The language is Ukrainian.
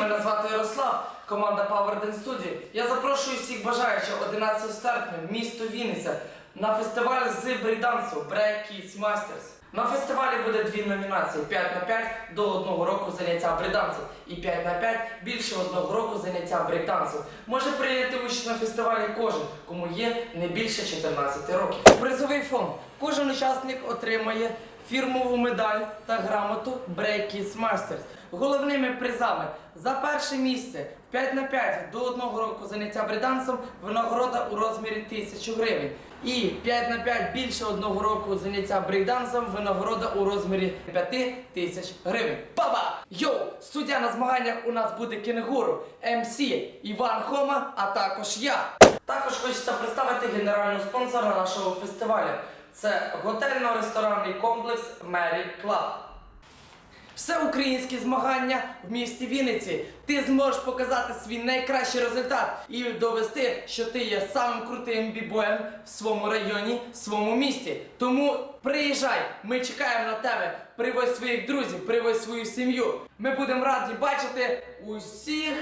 мене звати Ярослав, команда Power Dance Studio. Я запрошую всіх бажаючих 11 серпня, місто Вінниця, на фестиваль з брейдансу Break Kids Masters. На фестивалі буде дві номінації: 5 на 5 до одного року заняття брейдансом і 5 на 5 більше одного року заняття брейкдансом. Може прийняти участь на фестивалі кожен, кому є не більше 14 років. Призовий фонд. Кожен учасник отримає фірмову медаль та грамоту Break Kids Masters. Головними призами за перше місце 5 на 5 до одного року заняття брейдансом винагорода у розмірі 1000 гривень. І 5 на 5 більше одного року заняття брейкдансом винагорода у розмірі 5000 гривень. Баба! Йоу! Суддя на змаганнях у нас буде кінгуру, МС Іван Хома, а також я. Також хочеться представити генерального спонсора нашого фестивалю. Це готельно-ресторанний комплекс Мері Клаб. Всеукраїнські змагання в місті Вінниці. Ти зможеш показати свій найкращий результат і довести, що ти є самим крутим бібоєм в своєму районі, в своєму місті. Тому приїжджай, ми чекаємо на тебе. Привозь своїх друзів, привозь свою сім'ю. Ми будемо раді бачити усіх